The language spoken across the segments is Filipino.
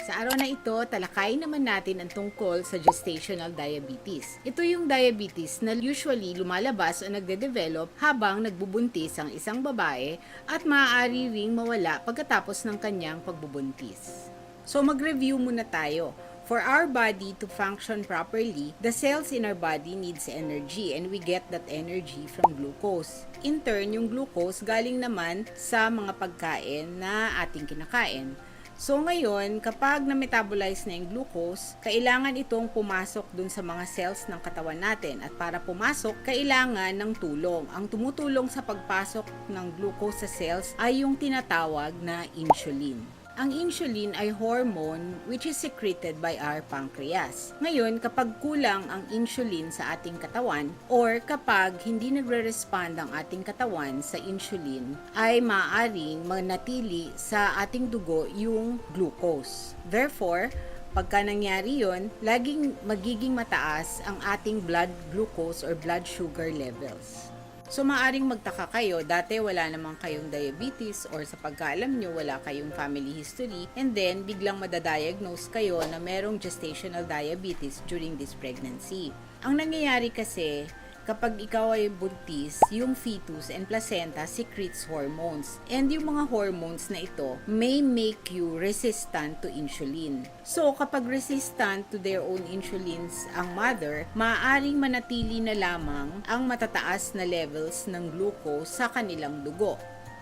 Sa araw na ito, talakayin naman natin ang tungkol sa gestational diabetes. Ito yung diabetes na usually lumalabas o nagde-develop habang nagbubuntis ang isang babae at maaari ring mawala pagkatapos ng kanyang pagbubuntis. So mag-review muna tayo. For our body to function properly, the cells in our body needs energy and we get that energy from glucose. In turn, yung glucose galing naman sa mga pagkain na ating kinakain. So ngayon, kapag na-metabolize na yung glucose, kailangan itong pumasok dun sa mga cells ng katawan natin. At para pumasok, kailangan ng tulong. Ang tumutulong sa pagpasok ng glucose sa cells ay yung tinatawag na insulin. Ang insulin ay hormone which is secreted by our pancreas. Ngayon, kapag kulang ang insulin sa ating katawan or kapag hindi nagre-respond ang ating katawan sa insulin, ay maaaring manatili sa ating dugo yung glucose. Therefore, Pagka nangyari yon, laging magiging mataas ang ating blood glucose or blood sugar levels. So maaring magtaka kayo, dati wala namang kayong diabetes or sa pagkaalam nyo wala kayong family history and then biglang madadiagnose kayo na merong gestational diabetes during this pregnancy. Ang nangyayari kasi, kapag ikaw ay buntis, yung fetus and placenta secretes hormones. And yung mga hormones na ito may make you resistant to insulin. So, kapag resistant to their own insulins ang mother, maaaring manatili na lamang ang matataas na levels ng glucose sa kanilang dugo.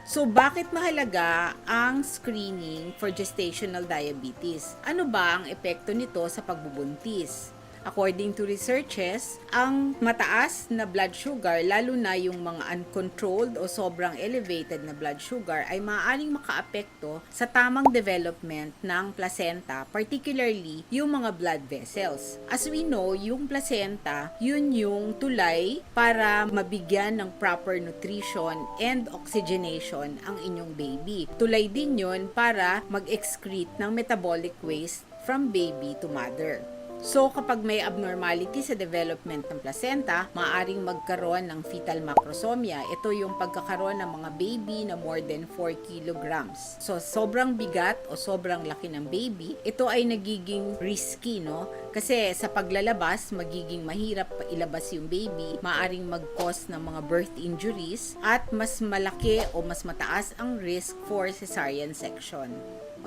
So, bakit mahalaga ang screening for gestational diabetes? Ano ba ang epekto nito sa pagbubuntis? According to researches, ang mataas na blood sugar, lalo na yung mga uncontrolled o sobrang elevated na blood sugar, ay maaaring makaapekto sa tamang development ng placenta, particularly yung mga blood vessels. As we know, yung placenta, yun yung tulay para mabigyan ng proper nutrition and oxygenation ang inyong baby. Tulay din yun para mag-excrete ng metabolic waste from baby to mother. So, kapag may abnormality sa development ng placenta, maaring magkaroon ng fetal macrosomia. Ito yung pagkakaroon ng mga baby na more than 4 kilograms. So, sobrang bigat o sobrang laki ng baby, ito ay nagiging risky, no? Kasi sa paglalabas, magiging mahirap ilabas yung baby, maaring mag-cause ng mga birth injuries, at mas malaki o mas mataas ang risk for cesarean section.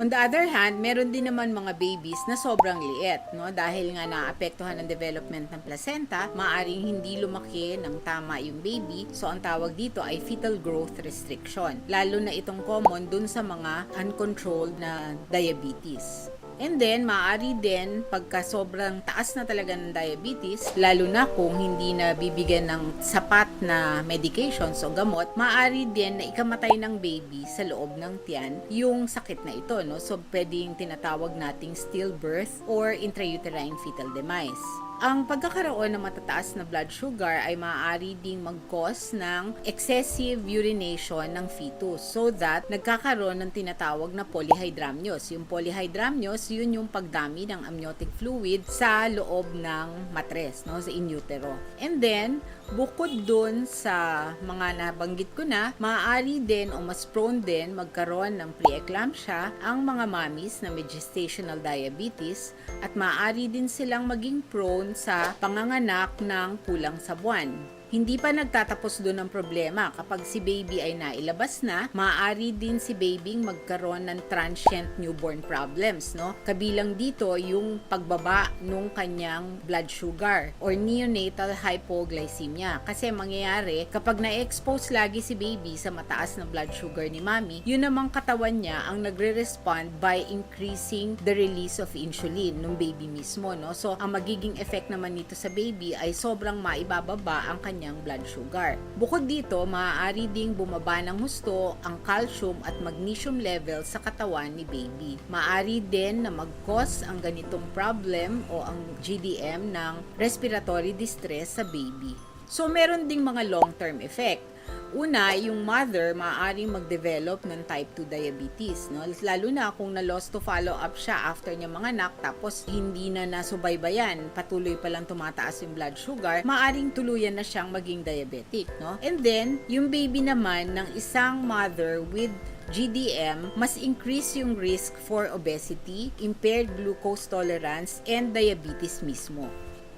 On the other hand, meron din naman mga babies na sobrang liit, no? Dahil nga naapektuhan ng development ng placenta, maaring hindi lumaki ng tama yung baby. So, ang tawag dito ay fetal growth restriction. Lalo na itong common dun sa mga uncontrolled na diabetes. And then, maaari din, pagka sobrang taas na talaga ng diabetes, lalo na kung hindi na bibigyan ng sapat na medications o gamot, maaari din na ikamatay ng baby sa loob ng tiyan yung sakit na ito. No? So, pwedeng tinatawag nating stillbirth or intrauterine fetal demise. Ang pagkakaroon ng matataas na blood sugar ay maaari ding mag-cause ng excessive urination ng fetus so that nagkakaroon ng tinatawag na polyhydramnios. Yung polyhydramnios, yun yung pagdami ng amniotic fluid sa loob ng matres, no, sa in utero. And then, bukod dun sa mga nabanggit ko na, maaari din o mas prone din magkaroon ng preeclampsia ang mga mommies na may gestational diabetes at maaari din silang maging prone sa panganganak ng kulang sa buwan. Hindi pa nagtatapos doon ang problema. Kapag si baby ay nailabas na, maaari din si baby magkaroon ng transient newborn problems, no? Kabilang dito yung pagbaba nung kanyang blood sugar or neonatal hypoglycemia. Kasi mangyayari, kapag na-expose lagi si baby sa mataas na blood sugar ni mommy, yun namang katawan niya ang nagre-respond by increasing the release of insulin nung baby mismo, no? So, ang magiging effect naman nito sa baby ay sobrang maibababa ang kanyang blood sugar. Bukod dito, maaari ding bumaba ng husto ang calcium at magnesium level sa katawan ni baby. Maaari din na mag-cause ang ganitong problem o ang GDM ng respiratory distress sa baby. So, meron ding mga long-term effect. Una, yung mother maaaring mag-develop ng type 2 diabetes, no? Lalo na kung na-lost to follow up siya after niya manganak tapos hindi na nasubaybayan, patuloy pa lang tumataas yung blood sugar, maaaring tuluyan na siyang maging diabetic, no? And then, yung baby naman ng isang mother with GDM, mas increase yung risk for obesity, impaired glucose tolerance, and diabetes mismo.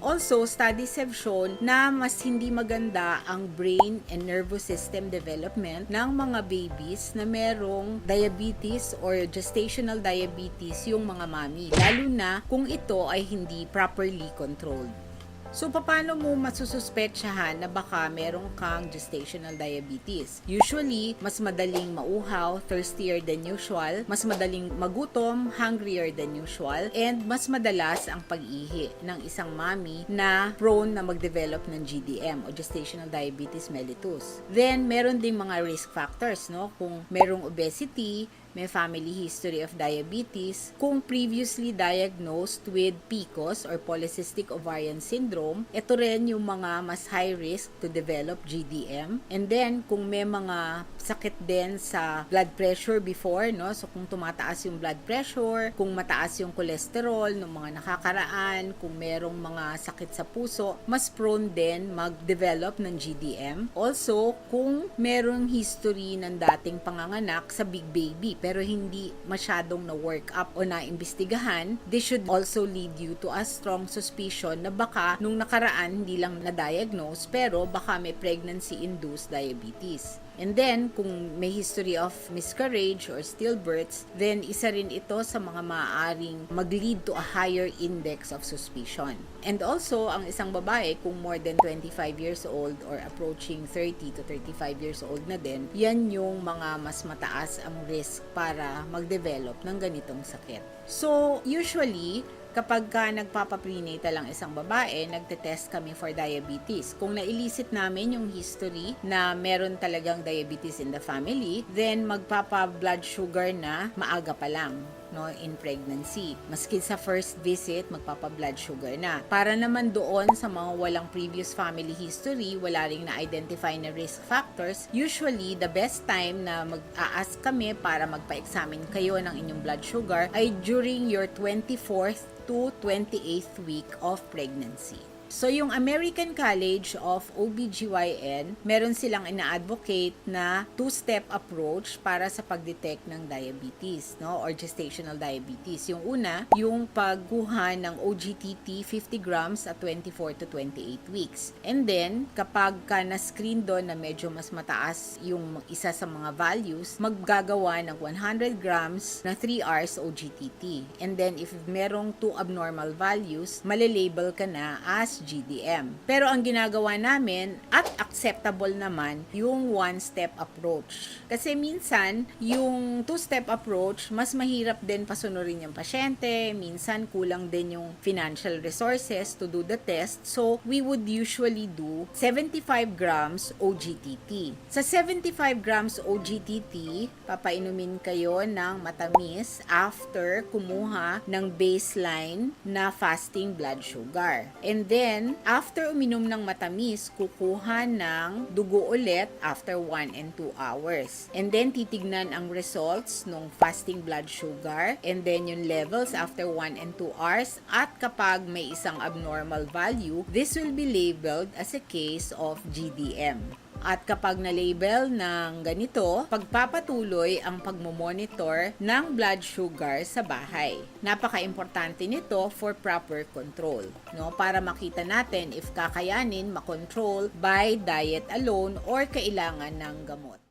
Also, studies have shown na mas hindi maganda ang brain and nervous system development ng mga babies na merong diabetes or gestational diabetes yung mga mami, lalo na kung ito ay hindi properly controlled. So, paano mo masususpetsyahan na baka meron kang gestational diabetes? Usually, mas madaling mauhaw, thirstier than usual, mas madaling magutom, hungrier than usual, and mas madalas ang pag-ihi ng isang mami na prone na mag-develop ng GDM o gestational diabetes mellitus. Then, meron ding mga risk factors, no? Kung merong obesity, may family history of diabetes, kung previously diagnosed with PCOS or polycystic ovarian syndrome, ito rin yung mga mas high risk to develop GDM. And then, kung may mga sakit din sa blood pressure before, no? So, kung tumataas yung blood pressure, kung mataas yung cholesterol ng mga nakakaraan, kung merong mga sakit sa puso, mas prone din mag-develop ng GDM. Also, kung merong history ng dating panganganak sa big baby, pero hindi masyadong na-work up o na-imbestigahan, this should also lead you to a strong suspicion na baka nung nakaraan hindi lang na-diagnose, pero baka may pregnancy-induced diabetes. And then, kung may history of miscarriage or stillbirths, then isa rin ito sa mga maaaring mag-lead to a higher index of suspicion. And also, ang isang babae, kung more than 25 years old or approaching 30 to 35 years old na din, yan yung mga mas mataas ang risk para mag-develop ng ganitong sakit. So, usually, kapag ka nagpapaprenatal ang isang babae, nagte-test kami for diabetes. Kung nailisip namin yung history na meron talagang diabetes in the family, then magpapa-blood sugar na maaga pa lang no, in pregnancy. Maski sa first visit, magpapa-blood sugar na. Para naman doon sa mga walang previous family history, wala ring na-identify na risk factors, usually the best time na mag-a-ask kami para magpa-examine kayo ng inyong blood sugar ay during your 24th to 28th week of pregnancy. So, yung American College of OBGYN, meron silang ina-advocate na two-step approach para sa pag-detect ng diabetes, no? Or gestational diabetes. Yung una, yung pagkuha ng OGTT 50 grams at 24 to 28 weeks. And then, kapag ka na-screen doon na medyo mas mataas yung isa sa mga values, maggagawa ng 100 grams na 3 hours OGTT. And then, if merong two abnormal values, malilabel ka na as GDM. Pero ang ginagawa namin at acceptable naman yung one-step approach. Kasi minsan, yung two-step approach, mas mahirap din pasunurin yung pasyente. Minsan, kulang din yung financial resources to do the test. So, we would usually do 75 grams OGTT. Sa 75 grams OGTT, papainumin kayo ng matamis after kumuha ng baseline na fasting blood sugar. And then, after uminom ng matamis, kukuha ng dugo ulit after 1 and 2 hours. And then, titignan ang results ng fasting blood sugar and then yung levels after 1 and 2 hours. At kapag may isang abnormal value, this will be labeled as a case of GDM. At kapag na-label ng ganito, pagpapatuloy ang pagmomonitor ng blood sugar sa bahay. Napaka-importante nito for proper control, no? Para makita natin if kakayanin makontrol by diet alone or kailangan ng gamot.